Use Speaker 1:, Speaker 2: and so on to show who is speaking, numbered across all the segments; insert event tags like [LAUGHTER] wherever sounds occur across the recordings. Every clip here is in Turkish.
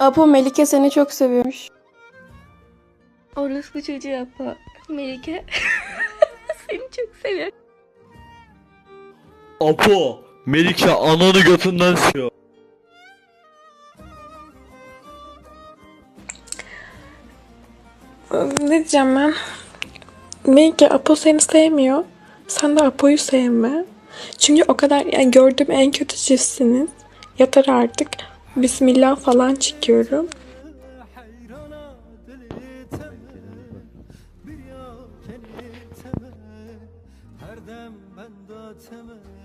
Speaker 1: Apo Melike seni çok seviyormuş.
Speaker 2: Orospu çocuğu yapma. Melike. [LAUGHS] Seni çok seviyorum.
Speaker 3: Apo, Melike ananı götünden sikiyor.
Speaker 4: Ne diyeceğim ben? Melike Apo seni sevmiyor. Sen de Apo'yu sevme. Çünkü o kadar yani gördüğüm en kötü çiftsiniz. Yeter artık. Bismillah falan çıkıyorum.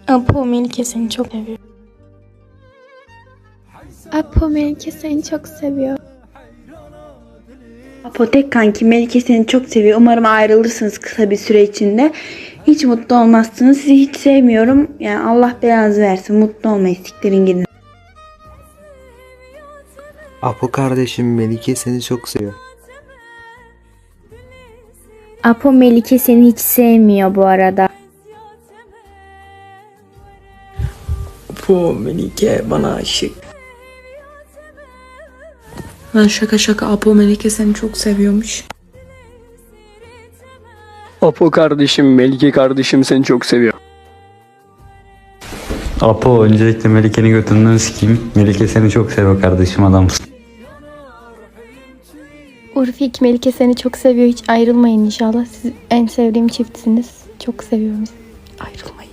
Speaker 1: Apo Melike seni çok seviyor.
Speaker 5: Apo Melike seni çok seviyor.
Speaker 6: Apotek kanki Melike seni çok seviyor. Umarım ayrılırsınız kısa bir süre içinde. Hiç mutlu olmazsınız. Sizi hiç sevmiyorum. Yani Allah belanızı versin. Mutlu olmayın. Siktirin gidin.
Speaker 7: Apo kardeşim Melike seni çok seviyor.
Speaker 5: Apo Melike seni hiç sevmiyor bu arada.
Speaker 8: Bu Melike bana aşık. Lan şaka şaka Apo Melike seni çok seviyormuş.
Speaker 9: Apo kardeşim, Melike kardeşim seni çok seviyor.
Speaker 10: Apo öncelikle Melike'nin götünden sikeyim. Melike seni çok seviyor kardeşim adamsın.
Speaker 5: Urfik Melike seni çok seviyor. Hiç ayrılmayın inşallah. Siz en sevdiğim çiftsiniz. Çok seviyorum sizi. Ayrılmayın.